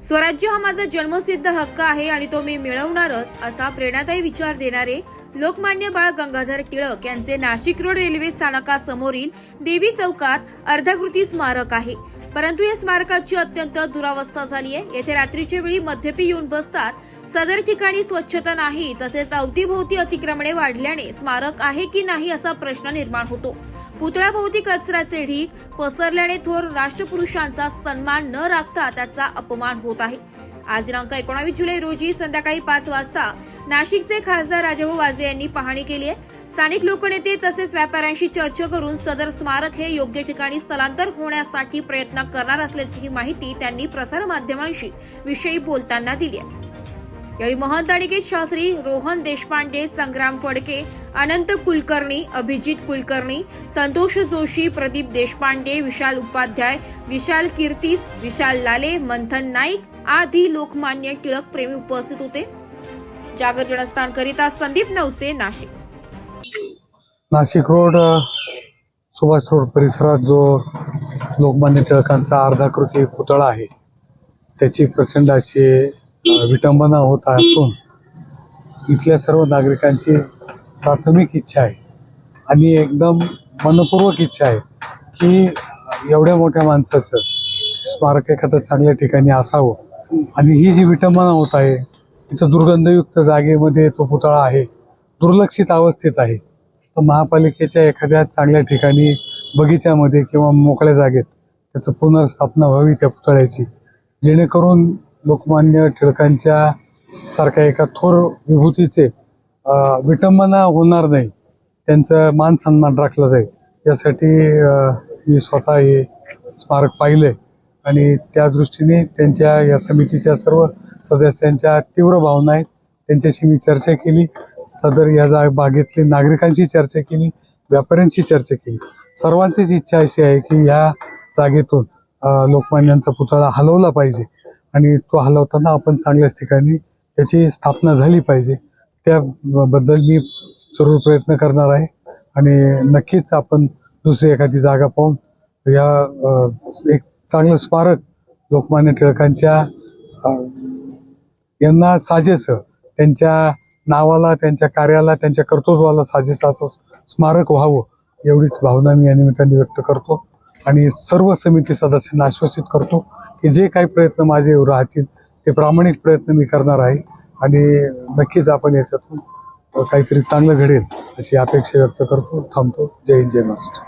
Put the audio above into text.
स्वराज्य हा माझा जन्मसिद्ध हक्क आहे आणि तो मी मिळवणारच असा प्रेरणादायी विचार देणारे लोकमान्य बाळ गंगाधर टिळक यांचे नाशिक रोड रेल्वे स्थानकासमोरील देवी चौकात अर्धकृती स्मारक आहे. परंतु या स्मारकाची अत्यंत दुरावस्था झाली आहे. येथे रात्रीच्या वेळी मद्यपी येऊन बसतात. सदर ठिकाणी स्वच्छता नाही तसेच अवतीभोवती अतिक्रमणे वाढल्याने स्मारक आहे की नाही असा प्रश्न निर्माण होतो. पुतळ्याभोवती कचऱ्याचे ढीक पसरल्याने थोर राष्ट्रपुरुषांचा सन्मान न राखता त्याचा अपमान होत आहे. आज दिनांक एकोणावीस जुलै रोजी संध्याकाळी पाच वाजता नाशिकचे खासदार राजाभाऊ वाजे यांनी पाहणी केली आहे. स्थानिक लोकनेते तसेच व्यापाऱ्यांशी चर्चा करून सदर स्मारक हे योग्य ठिकाणी स्थलांतर होण्यासाठी प्रयत्न करणार असल्याची ही माहिती त्यांनी प्रसारमाध्यमांशी विषयी बोलताना दिली आहे. यावेळी महंत अनिकेत शास्त्री रोहन देशपांडे संग्राम फडके अनंत कुलकर्णी अभिजित कुलकर्णी संतोष जोशी प्रदीप देशपांडे विशाल उपाध्याय विशाल कीर्तीस विशाल लाले मंथन नाईक आदी लोकमान्य टिळक प्रेमी उपस्थित होते. जागर जनस्थान करिता संदीप नवसे नाशिक. नाशिक रोड सुभाष रोड परिसरात जो लोकमान्य टिळकांचा अर्धाकृती पुतळा आहे त्याची प्रचंड अशी विटंबना होत असून इथल्या सर्व नागरिकांची प्राथमिक इच्छा आहे. आणि एकदम मनपूर्वक इच्छा आहे की एवढ्या मोठ्या माणसाचं स्मारक एखादं चांगल्या ठिकाणी असावं. आणि ही जी विटंबना होत आहे इथं दुर्गंधयुक्त जागेमध्ये तो पुतळा आहे दुर्लक्षित अवस्थेत आहे. तर महापालिकेच्या एखाद्या चांगल्या ठिकाणी बगीच्यामध्ये किंवा मोकळ्या जागेत त्याचं पुनर्स्थापना व्हावी त्या पुतळ्याची. जेणेकरून लोकमान्य टिळकांच्या सारख्या एका थोर विभूतीचे विटंबना होणार नाही. त्यांचं मान सन्मान राखला जाईल. यासाठी मी स्वतः हे स्मारक पाहिलंय. आणि त्या दृष्टीने त्यांच्या या समितीच्या सर्व सदस्यांच्या तीव्र भावना आहेत. त्यांच्याशी मी चर्चा केली. सदर या जा बागेतली नागरिकांशी चर्चा केली. व्यापाऱ्यांशी चर्चा केली. सर्वांचीच इच्छा अशी आहे की ह्या जागेतून लोकमान्यांचा पुतळा हलवला पाहिजे. आणि तो हलवताना आपण चांगल्याच ठिकाणी त्याची स्थापना झाली पाहिजे. त्याबद्दल मी जरूर प्रयत्न करणार आहे. आणि नक्कीच आपण दुसरी एखादी जागा पाहून या एक चांगलं स्मारक लोकमान्य टिळकांच्या यांना साजेसं त्यांच्या नावाला त्यांच्या कार्याला त्यांच्या कर्तृत्वाला साजेस असं स्मारक व्हावं एवढीच भावना मी या निमित्ताने व्यक्त करतो. आणि सर्व समिती सदस्यांना आश्वासित करतो की जे काही प्रयत्न माझे राहतील ते प्रामाणिक प्रयत्न मी करणार आहे. आणि नक्कीच आपण याच्यातून काहीतरी चांगलं घडेल अशी अपेक्षा व्यक्त करतो थांबतो. जय हिंद जय महाराष्ट्र.